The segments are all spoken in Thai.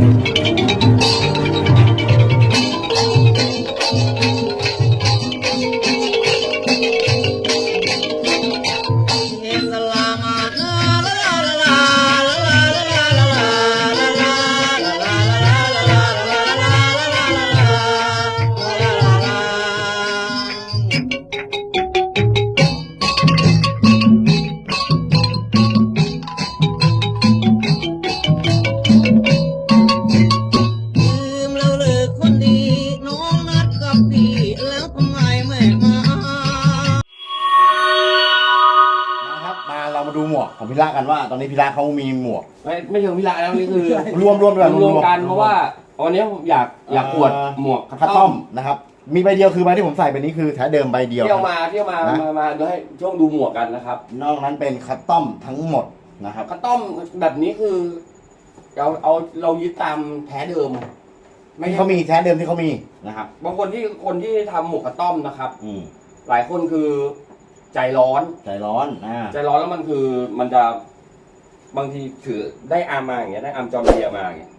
うん。 พี่แล้วทำไมไม่มานะครับมาเรามาดูหมวกของพิระกันว่า ตอนนี้พิระเขามีหมวก ไม่ไม่เชิงพิระแล้วนี่คือรวมรวมด้วยรวมๆกันเพราะว่าวันนี้ผมอยากอยากอวดหมวกคัตตอมนะครับ มีใบเดียวคือใบที่ผมใส่ไปนี้คือแท้เดิมใบเดียว เที่ยวมาเที่ยวมานะ มามาดูให้ช่วงดูหมวกกันนะครับนอกนั้นเป็นคัตตอมทั้งหมดนะครับ คัตตอมแบบนี้คือ เราเอาเรายึดตามแท้เดิม ไม่ที่ใช่เขามีแท้เดิมที่เขามีนะครับ บางคนที่คนที่ทำหมวกคัตตอมนะครับ อืมหลายคนคือใจร้อน ใจร้อนอ่าใจร้อนแล้วมันคือมันจะบางทีถือได้อาร์มมาอย่างเงี้ยได้อาร์มจอมเบียมาอย่างเงี้ย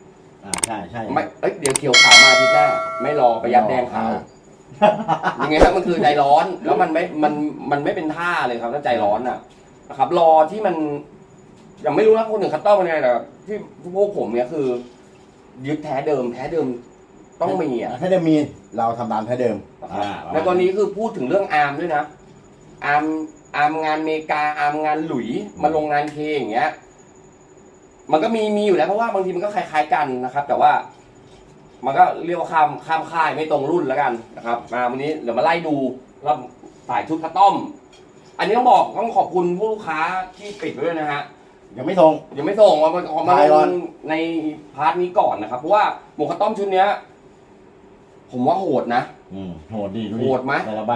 อ่าใช่ใช่ไม่เอ้ยเดี๋ยวเขียวขาวมาอาทิตย์หน้า ไม่รอไปยัดแดงขาวยังไงครับมันคือใจร้อนแล้วมันไม่มันมันไม่เป็นท่าเลยครับถ้าใจร้อนอะนะครับ รอที่มันยังไม่รู้นะคนอื่นคัตตอมเป็นไงแต่ที่พวกผมเนี่ยคือ ยึดแท้เดิมแท้เดิม ต้องมีอะแท้เดิมมีเราทำตามแท้เดิมอ่าในกรณีคือพูดถึงเรื่องอาร์มด้วยนะอาร์มอาร์มงานอเมริกาอาร์มงานหลุยมาลงงานเคอย่างเงี้ย มันก็มีมีอยู่แล้วเพราะว่าบางทีมันก็คล้ายๆกันนะครับ แต่ว่า มันก็เรียกว่าข้ามข้ามค่ายไม่ตรงรุ่นแล้วกันนะครับ มาวันนี้เดี๋ยวมาไล่ดูแล้วสายชุดคัตตอม อันนี้ต้องบอกต้องขอบคุณผู้ลูกค้าที่ปิดไว้ด้วยนะฮะ ยังไม่ส่งยังไม่ส่งมามามาไทยก่ลอนงในพาร์ทนี้ก่อนนะครับ เพราะว่าหมวกคัตตอมชุดเนี้ย ผมว่าโหดนะ อืมโหดดีดูดิโหดไหม แต่ละใบ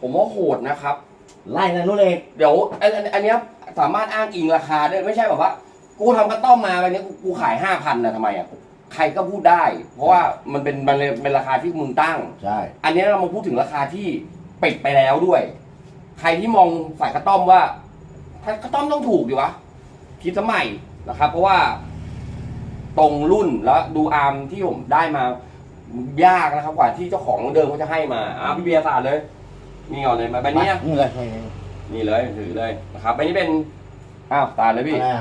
ผมว่าโหดนะครับ ไล่นะนู้นเลยเดี๋ยวอันอันอันเนี้ยสามารถอ้างอิงราคาได้ไม่ใช่แบบว่า กูทำคัตตอมมาวันนี้กูกูขายห้าพันนะทำไมอะใครก็พูดได้ เพราะว่ามันเป็นมันเป็นราคาที่มึงตั้ง ใช่ อันนี้เรามาพูดถึงราคาที่ปิดไปแล้วด้วย ใครที่มองฝ่ายคัตตอมว่าถ้าคัตตอมต้องถูกดีวะคิดสมัยนะครับ เพราะว่า ตรงรุ่นแล้วดูอาร์มที่ผมได้มา ยากนะครับกว่าที่เจ้าของเดิมเขาจะให้มาอะพี่เบียร์สาดเลยนี่ก่อนเลยมาใบนี้นะนี่เลยนี่เลยถือเลยนะครับใบนี้เป็นอ้าวตาดเลยพี่อ่า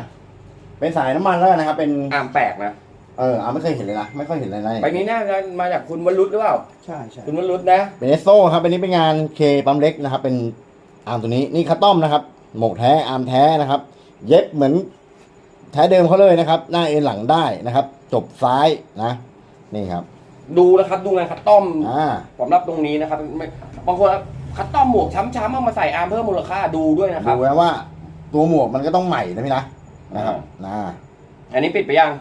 เป็นสายน้ำมันแล้วกันนะครับ เป็นอาร์มแปลกนะเอออ่าไม่เคยเห็นเลยนะไม่ค่อยเห็นเลยนะใบนี้น่าจะมาจากคุณวรุษหรือเปล่าใช่ใช่คุณวรุษนะเป็นเอสโซครับเป็นนี้เป็นงานเคปั๊มเล็กนะครับ เป็นอาร์มตัวนี้นี่คัตตอมนะครับ หมกแท้อาร์มแท้นะครับ เย็บเหมือนแท้เดิมเขาเลยนะครับ หน้าเอ็นหลังได้นะครับ จบซ้ายนะ นี่ครับ ดูนะครับดูงานคัตตอมอ่าสำหรับตรงนี้นะครับไม่บางคนคัตตอมหมวกช้ำๆเอามาใส่อาร์มเพิ่มมูลค่าดูด้วยนะครับ ดูไว้ว่า ตัวหมวกมันก็ต้องใหม่นะพี่นะนะครับนะอันนี้ปิดไปยัง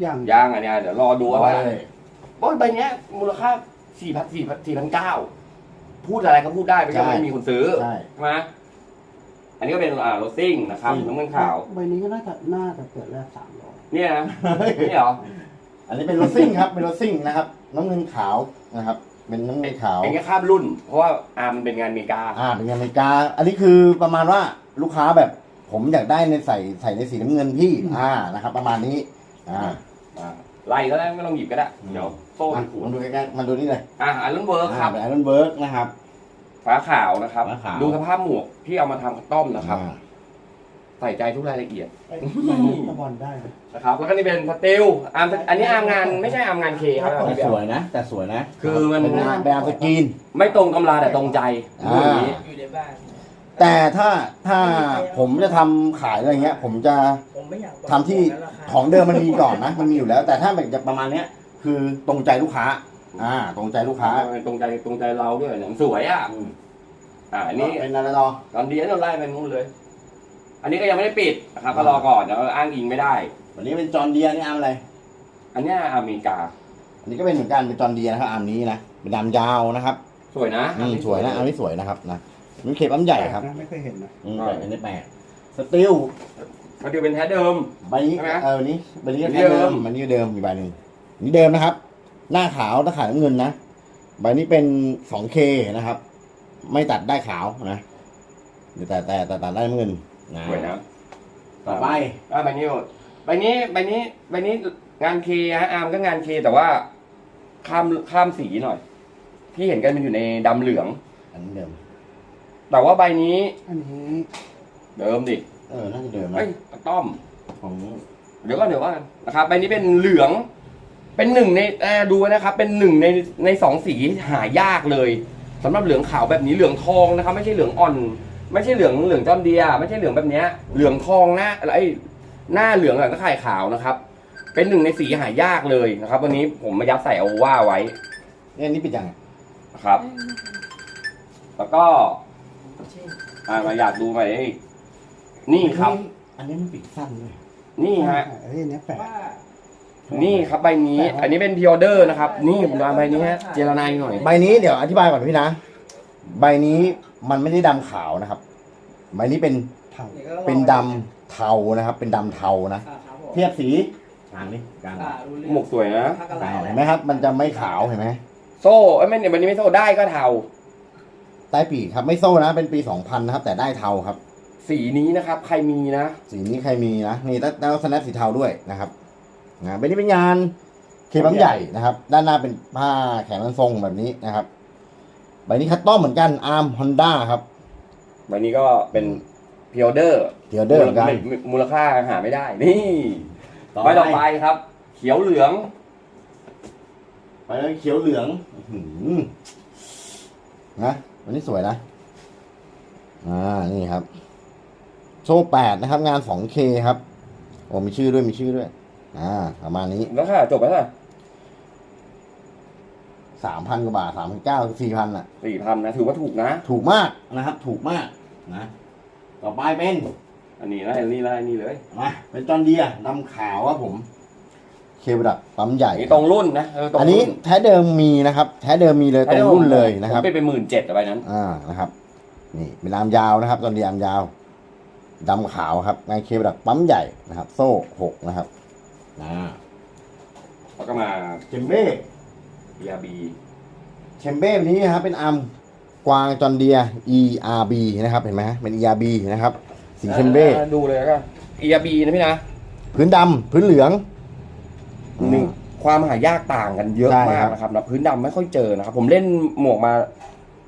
อย่างยังอันเนี้ยเดี๋ยวรอดูว่าเอาเลยโอ้ยใบเนี้ยมูลค่าสี่พันสี่พันสี่พันเก้าพูดอะไรก็พูดได้ไม่ใช่ไม่มีคนซื้อใช่ ใช่ไหมอันนี้ก็เป็นอ่าโรซิ่งนะครับอืมน้ำเงินขาว ใบนี้ก็น่าจะน่าจะเปิดแรกสามร้อยเนี่ยนะ นี่เหรอ อันนี้เป็นรถซิ่งครับ เป็นรถซิ่งนะครับ น้ำเงินขาวนะครับ เป็นน้ำเงินขาวไอ้เงี้ยข้ามรุ่น เพราะว่าอาร์มมันเป็นงานอเมริกา อ่า เป็นงานอเมริกา อันนี้คือประมาณว่าลูกค้าแบบ ผมอยากได้ในใส่ใส่ในสีน้ำเงินพี่ อ่า นะครับ ประมาณนี้ อ่า อ่าไล่ก็ได้ไม่ต้องหยิบก็ได้อืมเดี๋ยวโซ่อะมันขูดมันดูใกล้ๆมันดูนี่เลยอะอันนั้นเวิร์คครับเป็นไอรอนเบิร์กนะครับ ฟ้าขาวนะครับฟ้าขาวดูสภาพหมวกที่เอามาทำคัสต้อมนะครับอ่า ใส่ใจทุกรายละเอียดใบนี้ตะบอลได้ไหมนะครับแล้วก็นี่เป็นสติลอาร์มอันนี้อาร์มงานไม่ใช่อาร์มงานเคครับแต่สวยนะ แต่สวยนะคือมันเป็นงานเป็นอาร์มสกรีน ไม่ตรงตำราแต่ตรงใจอ่าพูดอย่างนี้อยู่ในบ้าน แต่ถ้าถ้าผมจะทำขายอะไรเงี้ย ผมจะผมไม่อยากบอกทำที่นั้นราคาของเดิมมันมีก่อนนะ มันมีอยู่แล้ว แต่ถ้าแบบจะประมาณเนี้ย คือตรงใจลูกค้า อ่า ตรงใจลูกค้าตรงใจตรงใจเราด้วยเนี่ยมันสวยอะอืมอ่าอันนี้เป็นอะไรต่อตอนเดียวเราไล่ไปนู่นเลย อันนี้ก็ยังไม่ได้ปิดนะครับก็รอก่อนเดี๋ยวอ้างอิงไม่ได้ วันนี้เป็นจอห์นเดียร์นี่อาร์มอะไร อันเนี้ยอเมริกา อันนี้ก็เป็นเหมือนกันเป็นจอห์นเดียร์นะครับอาร์มนี้นะเป็นดำยาวนะครับสวยนะอืมสวยนะอาร์มนี้สวยนะครับนะมันเข็มอัมใหญ่ครับไม่เคยเห็นนะอืมแต่เป็นได้แปดสติลก็ดูเป็นแท้เดิม ใบนี้ใช่ไหมเออวันนี้ใบนี้ก็อันนี้แค่เดิเดิมมมันนี้ก็เดิมมีใบหนึ่งอันนี่เดิมนะครับ หน้าขาวตาขาวน้ำเงินนะใบนี้เป็น 2K นะครับ ไม่ตัดได้ขาวนะแต่แต่แต่แต่ตัดได้น้ำเงิน นะสวยนะต่อไปอ่าใบนี้ใบนี้ใบนี้ใบนี้งานเคฮะอาร์มก็งานเคแต่ว่าข้ามข้ามสีหน่อย ที่เห็นกันมันอยู่ในดำเหลือง อันนี้เดิม แต่ว่าใบนี้อันนี้ เดิมดิเออ น่าจะเดิมนะเอ้ยต้อม ของเดี๋ยวก็เดี๋ยวว่ากันนะครับใบนี้เป็นเหลือง เป็นหนึ่งในเอ่อดูไว้นะครับ เป็นหนึ่งในในสองสีหายากเลยสำหรับเหลืองขาวแบบนี้เหลืองทองนะครับ ไม่ใช่เหลืองอ่อน ไม่ใช่เหลืองเหลืองจอมเดียไม่ใช่เหลืองแบบเนี้ยเหลืองทองหน้าอะไรหน้าเหลืองกับตะไคร่ขาวนะครับ เป็นหนึ่งในสีหายากเลยนะครับ วันนี้ผมมายัดใส่เอาว่าไว้เนี่ยนี่ปิดยังไงนะครับ แล้วก็อ่ามาอยากดูไหมนี่ครับ อันนี้มันปิดสั้นด้วยนี่ฮะเอ้ยอันเนี้ยแปะนี่ครับใบนี้ อันนี้เป็นพิออเดอร์นะครับ นี่ผมเอาใบนี้ฮะเจรนายหน่อย ใบนี้เดี๋ยวอธิบายก่อนพี่นะ ใบนี้ มันไม่ได้ดำขาวนะครับใบนี้เป็นเท่า เป็นดำเทานะครับ เป็นดำเทานะเทียบสีอ่านนี่กลางหมวกสวยนะกลางเห็นไหมครับ มันจะไม่ขาวเห็นไหมโซ่เอ้ยไม่เนี่ยวันนี้ไม่โซ่ได้ก็เทา ใต้ปีกครับ ไม่โซ่นะ เป็นปีสองพันนะครับ แต่ได้เทาครับ สีนี้นะครับ ใครมีนะ สีนี้ใครมีนะนี่แล้วแล้วสแนปสีเทาด้วยนะครับนะเป็นนี่เป็นงานเคบังใหญ่นะครับ ด้านหน้าเป็นผ้าแขนทรงแบบนี้นะครับ ใบนี้คัตตอมเหมือนกันอาร์มฮอนด้าครับใบนี้ก็เป็นพิออเดอร์เดียวเดิมกัน มูลค่าหาไม่ได้ นี่ใบต่อไปครับ เขียวเหลือง ไปแล้วเขียวเหลืองอื้อหือนะวันนี้สวยนะ อ่า นี่ครับ โซ่แปดนะครับ งาน 2K ครับ โอ้มีชื่อด้วย มีชื่อด้วย อ่า ประมาณนี้แล้วค่ะจบแล้วค่ะ สามพันกว่าบาทสามพันเก้าสี่พันอะ สี่พันนะ ถือว่าถูกนะ ถูกมากนะครับ ถูกมากนะ ต่อไปเป็นอันนี้ไล่นี่ไล่นี่เลยมาเป็นจอนเดียดำขาวครับผม เคเบิลปั๊มใหญ่ อันนี้ตรงรุ่นนะเออตรงอันนี้รุ่นแท้เดิมมีนะครับ แท้เดิมมีเลยตรงรุ่นเลยนะครับ ผมไปเป็นหมื่นเจ็ดอะไรนั้น อ่านะครับ นี่เป็นอามยาวนะครับ ตอนนี้อามยาวดำขาวครับงานเคเบิลปั๊มใหญ่นะครับ โซ่หกนะครับอ่าแล้วก็มาเชมเบ้ BRB เชมเบ้แบบนี้นะครับเป็นอาร์มกวางจอนเดีย ERB นะครับเห็นไหมฮะเป็น ERB นะครับสีเชมเบ้อ่าดูเลยแล้วก็ ERB นะพี่นะพื้นดำพื้นเหลือง หนึ่งความหายากต่างกันเยอะใช่มาครักบ นะครับนะพื้นดำไม่ค่อยเจอนะครับ ผมเล่นหมวกมา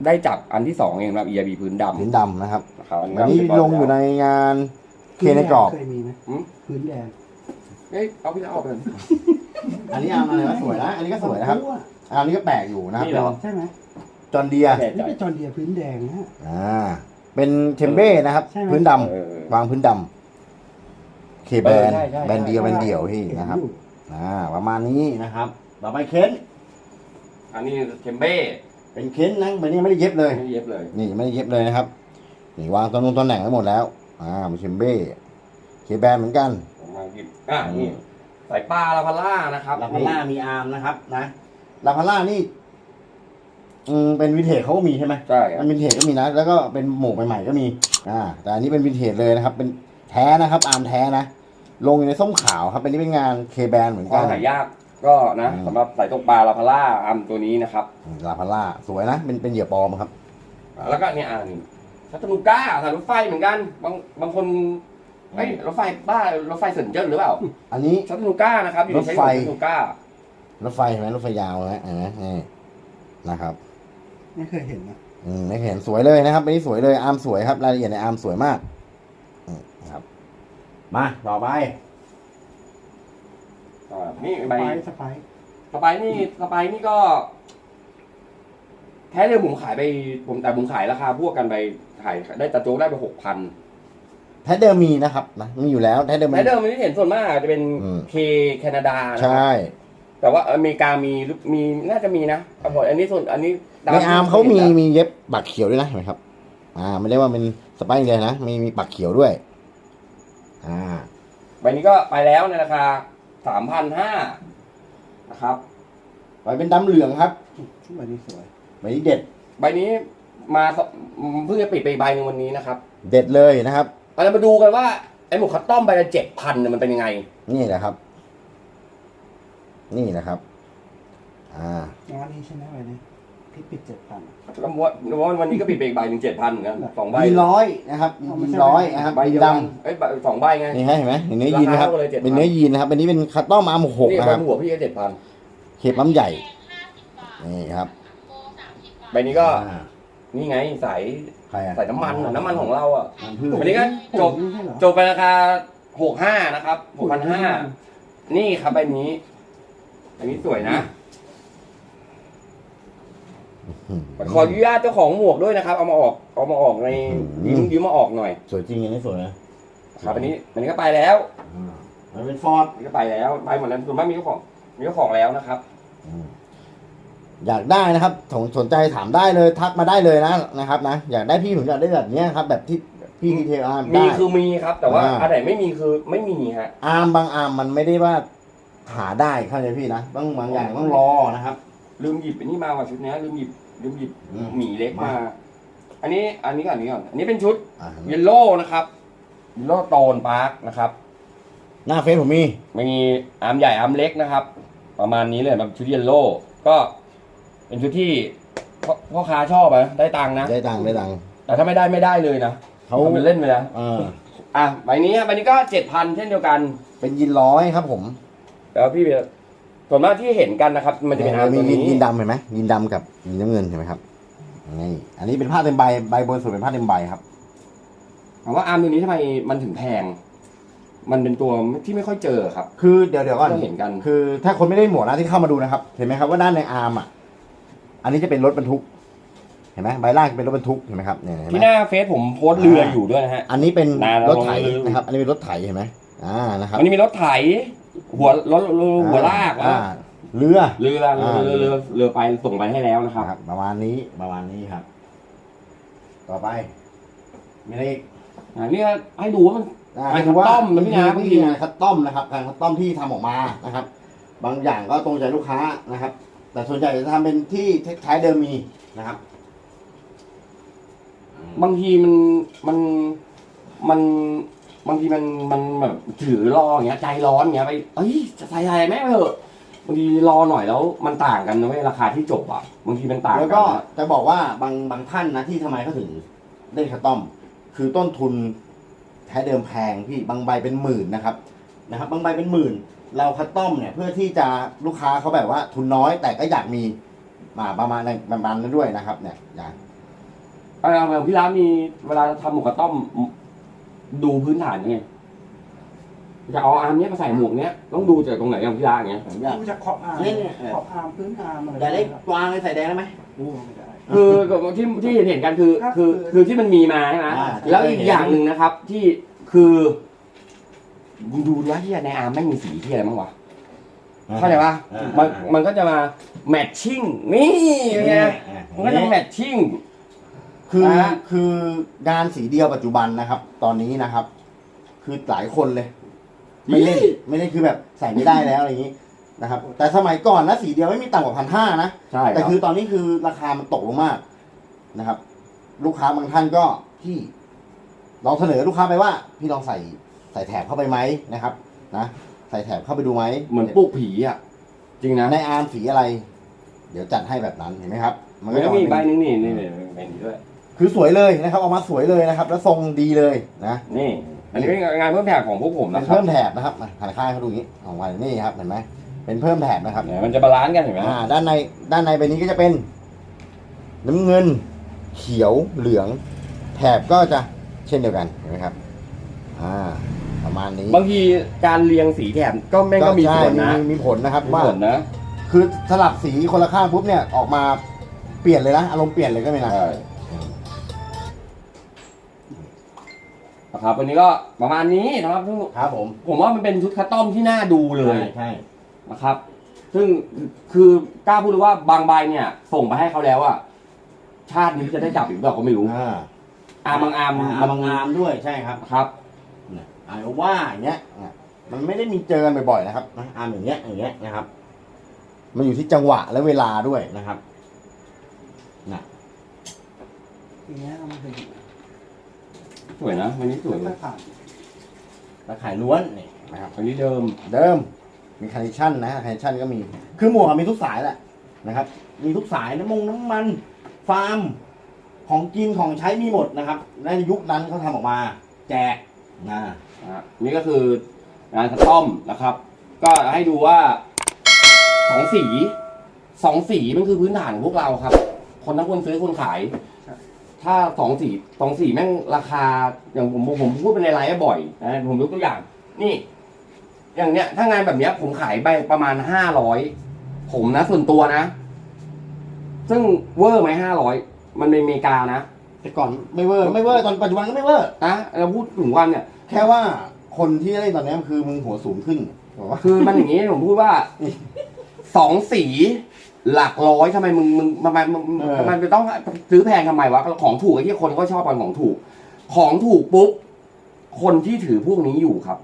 ได้จับอันที่สองเองนะครับ ERB พื้นดำพื้นดำนะครับนะครับวันนี้ลงอยู่ในงานเคในกรอบ เคยมีไหมหืมพื้นแดงเอ้ยเอาพี่เอาออกไปเลยอันนี้อาร์มอะไรวะสวยนะอันนี้ก็สวยนะครับรู้ อะอันนี้ก็แปลกอยู่นะครับนี่เหรอ ใช่ไหมจอนเดียแน่นี่ใจเป็นจอร์เดียพื้นแดงนะฮะ อ่า เป็นเทมเบ้นะครับ ใช่ไหม พื้นดเออำวางพื้นดำเคแบนใช่ใช่ แบนเดียวแบนเดี่ยวพี่เห็นนะครับอยู่อ่า ประมาณนี้นะครับ ต่อไปเคนอันนี้เทมเบ้เป็นเคนนะใบนี้ไม่ได้เย็บเลย ไม่ได้เย็บเลย นี่ไม่ได้เย็บเลยนะครับ นี่วางตำแหน่งตำแหน่งไว้หมดแล้ว อ่าเป็นเชมเบ้เคแบนเหมือนกัน ผมมากินอะนี่สายปลาลาพาร่านะครับ ลาพาร่ามีอาร์มนะครับนะ ลาพาร่านี่อืมเป็นวินเทจเขาก็มีใช่ไหมใช่คมัรับนวินเทจก็มีนะ แล้วก็เป็นหมวกใหม่ๆก็มี อ่า แต่อันนี้เป็นวินเทจเลยนะครับ เป็นแท้นะครับ อาร์มแท้นะ ลงอยู่ในส้มขาวครับ เป็นนี่เป็นงานเคแบนเหมือนคกัวามนหายากก็นะอืม สำหรับสายตกปลาลาพาร่าอัมตัวนี้นะครับ ลาพาร่าสวยนะ เป็นเป็นเหยื่อปลอมครับ แล้วก็เนี่ยอ่านี่ชัตตานูก้าสายรถไฟเหมือนกัน บางบางคนเอ้ยรถไฟบ้ารถไฟเซินเจิ้นหรือเปล่าอันนี้ ชัตตานูก้านะครับอยู่ในใช้รถไฟชัตตานูก้า รถไฟเห็นไหมรถไฟยาวนะเห็นไหมนี่นะครับ ไม่เคยเห็นนะอืมไม่เห็นสวยเลยนะครับอันนี้สวยเลยอาร์มสวยครับรายละเอียดในอาร์มสวยมากอืมครับ มาต่อไปอ่านี่สใบไปซ์สไปซ์สไปร์นี่สไปร์นี่ก็ แท้เดิมผมขายไป ผมแต่ผมขายราคาพวกกันไปขายได้ตะโจกได้ไปหกพันแท้เดิมมีนะครับนะมีอยู่แล้วแท้เดิมมัแท้น เดิมมันที่เห็นส่วนมากจะเป็นอืม เคแคนาดานะใช่ แต่ว่าอเมริกามีหรือมีน่าจะมีนะเอาผมอันนี้ส่วนอันนี้ตในอาร์มเขามีที่ห็นนะมีเย็บปักเขียวด้วยนะเห็นไหมครับ อ่า ไม่ได้ว่าเป็นสไปร์เลยนะมีมีปักเขียวด้วย อ่าใบนี้ก็ไปแล้วในราคาสามพันห้านะครับไปเป็นดำเหลืองครับใบนี้สวยใบนี้เด็ด ใบนี้มาสเพิ่งจะปิดไปใบหนึงวันนี้นะครับเด็ดเลยนะครับ เราจะมาดูกันว่าไอ้หมวกคัตตอมใบละเจ็ดพันเนี่ยมันเป็นยังไง นี่แหละครับ นี่แหละครับ อ่างานนี้ใช่ไหมใบนี้ใที่ปิดเจ็ดพันก็ว่าว่าวันนี้ก็ปิดไปอีกใบหนึ่งเจ็ดพันเหมือนกันสองใบยีนร้อยนะครับยีนร้อยนะครับใบยีเดีนยวดกันเอ้ยใบสองใบไงำนี่ฮะเห็นไหมเห็นเนื้อยีนนะครับ ราคาเท่ากันเลย7,000 เป็นเนื้อยีนนะครับ อันนี้เป็นคัตตอมอาร์มหกนี่นะใบครับหัวพี่ก็เจ็ดพันเขตปั๊มใหญ่นี่ครับใบนี้ก็อ่านี่ไงใส่ใครอะใส่น้ำมันอะน้ำมันของเราอะ น้ำพืชวันนี้ก็จบไม่ใช่เหรอจบไปราคาหกห้านะครับหกพันห้านี่ครับใบนี้ อันนี้สวยนะอืมขออนุญาตเจ้าของหมวกด้วยนะครับ เอามาออก เอามาออกในอืมยืมยืมมาออกหน่อย สวยจริงอันนี้สวยนะครับอันนี้อันนี้ก็ไปแล้วอ่ามันเป็นฟอร์ดอันนี้ก็ไปแล้วไปหมดแล้วส่วนมากมีเจ้าของมีเจ้าของแล้วนะครับอยากได้นะครับสนสนใจถามได้เลยทักมาได้เลยนะนะครับ นะอยากได้พี่ผมอยากได้แบบเนี้ยครับ แบบที่พี่ดีเทลอาร์มมีได้คือมีครับ แต่ว่าอ่าอันไหนไม่มีคือไม่มีฮะอาร์มบางอาร์มมันไม่ได้ว่า หาได้เข้าใจพี่นะบางบางอย่างต้องรอนะครับ ลืมหยิบอันนี้มาว่ะชุดเนี้ยลืมหยิบลืมหยิบอืมหมีเล็กมา มา อันนี้อันนี้ก่อนอันนี้ก่อนอันนี้เป็นชุดอ่าเยลโล่นะครับเยลโล่โตนปาร์คนะครับหน้าเฟซผมมีมีอาร์มใหญ่อาร์มเล็กนะครับ ประมาณนี้เลยแบบชุดเยลโล่ก็เป็นชุดที่พ่อพ่อค้าชอบอะได้ตังค์นะ ได้ตังค์ได้ตังค์ แต่ถ้าไม่ได้ไม่ได้เลยนะเขา ทำเป็นเล่นไปแล้วเออ อะใบนี้ใบนี้ก็เจ็ดพันเช่นเดียวกัน เป็นยินร้อยครับผม แล้วพี่เบียร์ส่วนมากที่เห็นกันนะครับ มันจะเป็นอาร์มมีตัวยินนี้ยินดำเห็นไหมยินดำกับยินน้ำเงินเห็นไหมครับนี่อันนี้เป็นผ้าเต็มใบใบบนสุดเป็นผ้าเต็มใบครับถามว่าอาร์มตัวนี้ทำไมมันถึงแพง มันเป็นตัวที่ไม่ค่อยเจอครับ คือเดี๋ยวเดี๋ยวก่อนเราเห็นกัน คือ ถ้าคนไม่ได้หมวกนะที่เข้ามาดูนะครับ เห็นไหมครับว่าด้านในอาร์มอะ อันนี้จะเป็นรถบรรทุก เห็นไหมใบล่างเป็นรถบรรทุกเห็นไหมครับเนี่ยเห็นไหมที่หน้าเฟซผมโพสต์เรืออยู่ด้วยนะฮะ อันนี้เป็นนานแล้วรถไถลองดูนะครับ อันนี้เป็นรถไถเห็นไหมอ่านะครับวันนี้มีรถไถ หัวรถรถหัวลากอ่าเรือเรือเรือเรือเรือเรือไปส่งไปให้แล้วนะครับนะครับประมาณนี้ประมาณนี้ครับ ต่อไปมีอะไรอีกอ่านี่ก็ให้ดูว่ามันอ่าการคือว่าคัสตอมนะพี่นะวิธีงานคัสตอมนะครับการคัสตอมที่ทำออกมานะครับ บางอย่างก็ตรงใจลูกค้านะครับ แต่ส่วนใหญ่จะทำเป็นที่ใช้เดิมมีนะครับ บางทีมันมันมัน บางทีมันมันแบบถือรออย่างเงี้ยใจร้อนอย่างเงี้ยไปเอ้ยจะใส่อะไรแม่งไปเถอะบางทีรอหน่อยแล้วมันต่างกันนะเว้ยราคาที่จบอะบางทีมันต่างแล้วกัก็นนะจะบอกว่าบางบางท่านนะที่ทำไมเขาถึงเล่นคัสตอม คือต้นทุนแท้เดิมแพงพี่บางใบเป็นหมื่นนะครับนะครับ บางใบเป็นหมื่น เราคัสตอมเนี่ยเพื่อที่จะลูกค้าเขาแบบว่าทุนน้อยแต่ก็อยากมีมาประมาณนั้นประมาณนั้นด้วยนะครับ เนี่ยอยากเอาเอาพี่ร้านมีเวลาทำหมวกกระต้อม ดูพื้นฐานยังไงจะเอาอาร์มเนี้ยมาใส่หมวกเนี้ยต้องดูจากตรงไหนอย่างพี่ร้านอย่างเงี้ย ผมอยาก ดูจากขอบอาร์มเนี่ยเนี่ยเนี่ยขอบอาร์มพื้นอาร์มอะไรอยากได้กวางเลยใส่แดงได้ไหม โอ้ไม่ได้ คือที่ที่เห็นเห็นกันคือ ครับ คือคือคือที่มันมีมาใช่ไหมอ่า แล้วอีกอย่างหนึ่งนะครับ ที่คือดูดูว่าที่ในอาร์มไม่มีสีที่อะไรบ้างวะเข้าใจปะอ่ามันมันก็จะมาแมทชิ่งนี่เป็นไงมันก็จะแมทชิ่ง คืออ่าคืองานสีเดียวปัจจุบันนะครับ ตอนนี้นะครับ คือหลายคนเลย ไม่เล่นไม่เล่นคือแบบใส่ไม่ได้แล้วอะไรอย่างนี้นะครับ แต่สมัยก่อนนะสีเดียวไม่มีต่ำกว่าพันห้านะ ใช่แต่คือตอนนี้คือราคามันตกลงมากนะครับ ลูกค้าบางท่านก็พี่ลองเสนอลูกค้าไปว่า พี่ลองใส่ใส่แถบเข้าไปไหมนะครับ นะ ใส่แถบเข้าไปดูไหมเหมือนปลูกผีอะ จริงนะในอาร์มสีอะไร เดี๋ยวจัดให้แบบนั้นเห็นไหมครับ มันก็ก็จะมีออกใบเป็นนึงนี่นี่นี่เป็นนี้ด้วย คือสวยเลยนะครับออกมาสวยเลยนะครับ แล้วทรงดีเลยนะนี่ อันนี้เป็นงานเพิ่มแถบของพวกผมเป็นนะครัเพิ่บมแถบนะครับมาหันข้างให้เขาดูอย่างนี้ออกมานี่ครับเห็นไหมเป็นเพิ่มแถบนะครับเนี่ยมันจะบาลานซ์กันเห็นไหมอ่าด้านในด้านในใบนี้ก็จะเป็น น้ำเงิน เขียวเหลือง แถบก็จะเช่นเดียวกันเห็นไหมครับ อ่า ประมาณนี้บางทีการเรียงสีแถบก็แม่งก็มีใช่ส่วนนะมีมีผลนะครับมีว่าผลนะคือสลับสีคนละข้างปุ๊บเนี่ยออกมาเปลี่ยนเลยนะอารมณ์เปลี่ยนเลยก็ไม่นะใช่ นะครับวันนี้ก็ประมาณนี้นะครับซึ่งครับผมผมว่ามันเป็นชุดคัสตอมที่น่าดูเลยใช่ใช่นะครับ ซึ่งคือกล้าพูดเลยว่าบางใบเนี่ย ส่งไปให้เขาแล้วอะชาตินี้จะได้จับอีกหรือเปล่าก็ไม่รู้อ่าอาร์มบางอาร์มอาบางงามด้วยใช่ครับครับเนี่ยอาว่าอย่างเงี้ยอะมันไม่ได้มีเจอกันบ่อยๆนะครับนะอาร์มอย่างเงี้ยอย่างเงี้ยนะครับ มันอยู่ที่จังหวะและเวลาด้วยนะครับทีเนี้ยเราไม่เคยเห็นนะ สวยนะวันนี้สวยไม่ผ่านตะข่ายล้วนนี่นะครับวันนี้เดิมเดิมมีคาร์เนชั่นนะคาร์เนชั่นก็มี คือหมวกมีทุกสายแหละนะครับ มีทุกสายน้ำมงน้ำมัน ฟาร์ม ของกินของใช้มีหมดนะครับในยุคนั้นเขาทำออกมา แจกนะนะฮะนี่ก็คืองานคัสตอมนะครับ ก็ให้ดูว่าสองสีสองสีมันคือพื้นฐานของพวกเราครับ คนทั้งคนซื้อคนขาย ถ้าสองสีสองสีแม่งราคา อย่างผมผมผมพูดไปในไลฟ์บ่อยนะผมยกตัวอย่าง นี่ อย่างเนี้ย ถ้างานแบบเนี้ย ผมขายไปประมาณห้าร้อยผมนะ ส่วนตัวนะ ซึ่งเวอร์ไหมห้าร้อยมันเป็นอเมริกานะแต่ก่อนไม่เวอร์ไม่เวอร์ตอนปัจจุบันก็ไม่เวอร์นะเราพูดถึงวันเนี่ย แค่ว่าคนที่เล่นตอนนี้คือมึงหัวสูงขึ้นบอกว่าคือมันอย่างนี้ผมพูดว่าสองสีหลักร้อยทำไมมึงมึงทำไมมึงทำไมจะต้องซื้อแพงทำไมวะของถูกไอ้ที่คนก็ชอบกันของถูก ของถูกปุ๊บคนที่ถือพวกนี้อยู่ครับ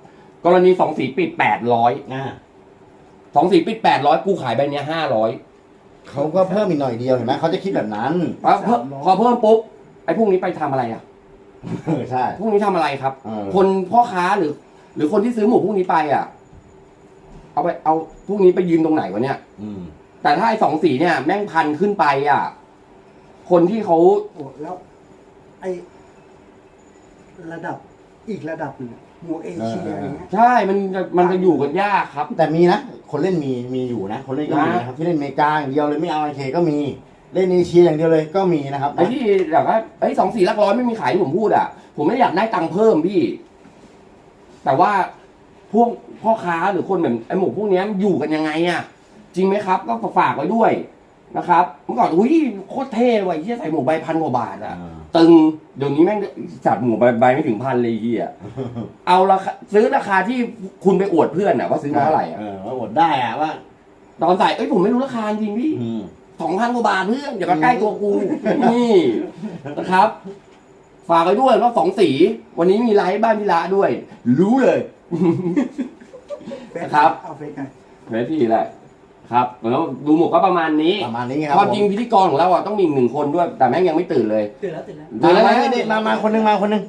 กรณีสองสีปิดแปดร้อยอ่าสองสีปิดแปดร้อยกูขายใบเนี้ยห้าร้อยเขาก็เพิ่มอีกหน่อยเดียวเห็นไหมเขาจะคิดแบบนั้น พอเพิ่มปุ๊บไอ้พวกนี้ไปทำอะไรอะ เออใช่ พวกนี้ทำอะไรครับ เออ คนพ่อค้าหรือ หรือคนที่ซื้อหมูพวกนี้ไปอะ เอาไปเอาพวกนี้ไปยืนตรงไหนวะเนี่ย อืม แต่ถ้าไอ้สองสีเนี่ยแม่งพันขึ้นไปอะ คนที่เขาโอ้แล้ว ไอระดับอีกระดับหนึ่งหมวกเอเชียอย่างเงี้ยใช่มันจะมันจะอยู่กันยากครับ แต่มีนะ คนเล่นมีมีอยู่นะ คนเล่นก็มีนะครับ ที่เล่นอเมริกาอย่างเดียวเลยไม่เอาไอเคก็มี เล่นเอเชียอย่างเดียวเลยก็มีนะครับไอ้ที่แบบว่าไอ้สองสีหลักร้อยไม่มีขายที่ผมพูดอะ ผมไม่ได้อยากได้ตังค์เพิ่มพี่ แต่ว่าพวกพ่อค้าหรือคนแบบไอ้หมูพวกเนี้ยมันอยู่กันยังไงอะ จริงไหมครับ ก็ฝากไว้ด้วยนะครับเมื่อก่อนอุ้ยโคตรเท่เลยว่ะที่ใส่หมูใบพันกว่าบาทอะ ตึงเดี๋ยวนี้แม่งจัดหมูใบใบไม่ถึงพันเลยไอ้เฮียเอาราคาซื้อราคาที่คุณไปอวดเพื่อนอะว่าซื้อมาเท่าไหร่อะเออว่าอดได้อะว่าตอนใส่เอ้ยผมไม่รู้ราคาจริงพี่ อืม สองพันกว่าบาทเพื่อนอย่ามาใกล้ตัวกู นี่ นะครับ ฝากไว้ด้วยว่าสองสี วันนี้มีไลฟ์บ้านพี่ละด้วย รู้เลยครับ เอาเฟซไงเฮ้ยพี่แหละ ครับแล้วดูหมวกก็ประมาณนี้ประมาณนี้ครับความจริงพิธีกรของเราอะต้องมีอีกหนึ่งคนด้วย แต่แม่งยังไม่ตื่นเลยตื่นแล้วตื่นแล้วมาตื่นแล้วมานะนี่มามาคนหนึงมาคนหนึง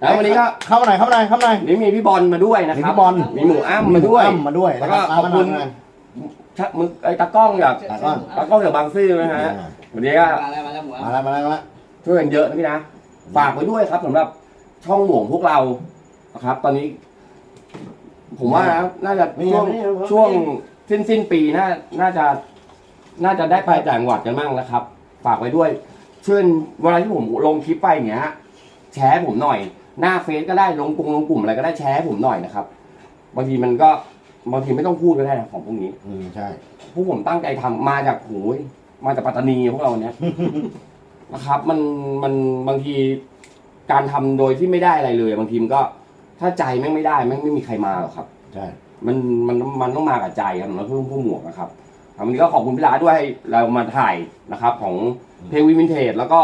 แล้ววันนี้ก็เข้ามาหน่อยเข้ามาหน่อยเข้ามาหน่อยนี่มีพี่บอลมาด้วยนะมีครับพี่บอลมีหมูอ้ำมาด้วยอ้ำมาด้วย แล้วนะก็ครับขอบคุณมามามาชะมึงไอ้ตากล้องจากตากล้องตากล้องจากบางซื่อนะฮะวันนี้ก็มาแล้วมาแล้วหมูมาแล้วมาแล้วมาแล้วช่วยกันเยอะนะพี่นะฝากไว้ด้วยครับสำหรับช่องหม่วงพวกเรานะครับ ตอนนี้ ผมว่านะน่าจะช่วงช่วง สิ้นสิ้นปีน่าน่าจะน่าจะได้ไปต่างจังหวัดกันบ้างแล้วครับ ฝากไว้ด้วยเชิญเวลาที่ผมลงคลิปไปอย่างเงี้ยแชร์ให้ผมหน่อย หน้าเฟซก็ได้ลงกลุ่มลงกลุ่มอะไรก็ได้แชร์ให้ผมหน่อยนะครับบางทีมันก็บางทีไม่ต้องพูดก็ได้นะของพวกนี้ อืมใช่ พวกผมตั้งใจทำมาจากโหยมาจากปัตตานีพวกเราเนี้ย นะครับ มันมันบางทีการทำโดยที่ไม่ได้อะไรเลย บางทีมันก็ถ้าใจแม่งไม่ได้แม่งไม่มีใครมาหรอกครับ ใช่ มันมันมันต้องมากับใจครับแล้วเพื่อผู้หมวกนะครับครับวันนี้ก็ขอบคุณพี่ลาด้วยให้เรามาถ่ายนะครับ ของเพลงวิวินเทจแล้วก็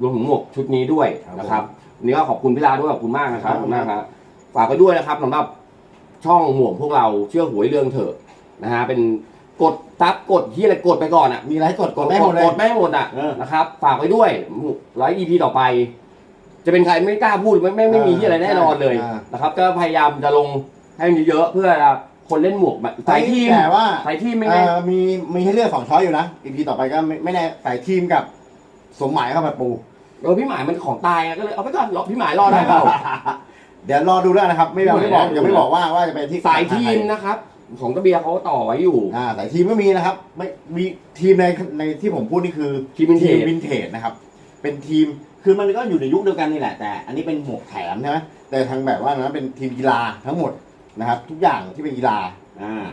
รวมถึงหมวกชุดนี้ด้วยนะครับวันนี้ก็ขอบคุณพี่ลาด้วยขอบคุณมากนะครับขอบคุณมากครับฝากไปด้วยนะครับสำหรับช่องหมวกพวกเราเชื่อหวยเรื่องเถอะนะฮะเป็นกดซับกดที่อะไรกดไปก่อนอะมีอะไรกดกดไม่หมดเลยกดไม่หมดอะเออนะครับ ฝากไว้ด้วยร้อยอีพีต่อไป จะเป็นใครไม่กล้าพูดไม่ไม่ไม่มีที่อะไรแน่นอนเลยอ่านะครับ ก็พยายามจะลง ให้มันเยอะๆเพื่อคนเล่นหมวกแบบสายทีมแต่ว่าสายทีมไม่เอ่แน่อมีมีให้เลือกสองช้อยอยู่นะอีพีต่อไปก็ไม่ไม่แน่ใส่ทีมกับสมหมายเข้ามาปู เออพี่หมายมันของตายอะก็เลยเอาไปก่อนรอพี่หมายรอได้เปล่า เดี๋ยวรอดูแล้วนะครับ ไม่บอกไม่ไม่บบออกกยังไม่บอกว่าว่าจะไปที่สายทีมนะครับ ของตะเบียร์เขาต่อไว้อยู่ อ่าสายทีมก็มีนะครับ ไม่มีทีมในในที่ผมพูดนี่คือทีมวินเทจ วินเทจนะครับ เป็นทีมคือมันก็อยู่ในยุคเดียวกันนี่แหละแต่ อันนี้เป็นหมวกแถมใช่ไหมแต่ทางแบบว่านั้นเป็นทีมกีฬาทั้งหมด นะครับ ทุกอย่างที่เป็นกีฬาอ่า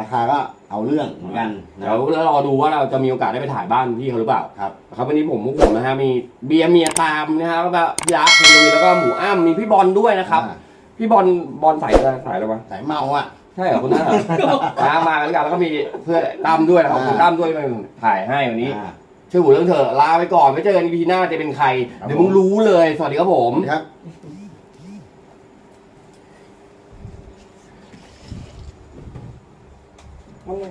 ราคาก็เอาเรื่องเหมือนกันนะเดี๋ยวแล้วรอดูว่าเราจะมีโอกาสได้ไปถ่ายบ้านพี่เขาหรือเปล่าครับครับวันนี้ผมพวกผมนะฮะมีเบียร์เมียตามนะฮะแล้วก็พี่ยักษ์เฮโลวีนแล้วก็หมูอ้ำมีพี่บอลด้วยนะครับอ่าพี่บอลบอลใส่อะไรใส่อะไรวะสายเมาอะใช่เหรอคนนั้นเหรอมามากันกันแล้วก็มีเพื่อนตั้มด้วยนะครับคุณตั้มด้วยมาถ่ายให้วันนี้อ่าช่วยหูเรื่องเถอะลาไปก่อนไว้เจอกันอีพีหน้าจะเป็นใครครับเดี๋ยวมึงรู้เลยสวัสดีครับผมครับ เอาไง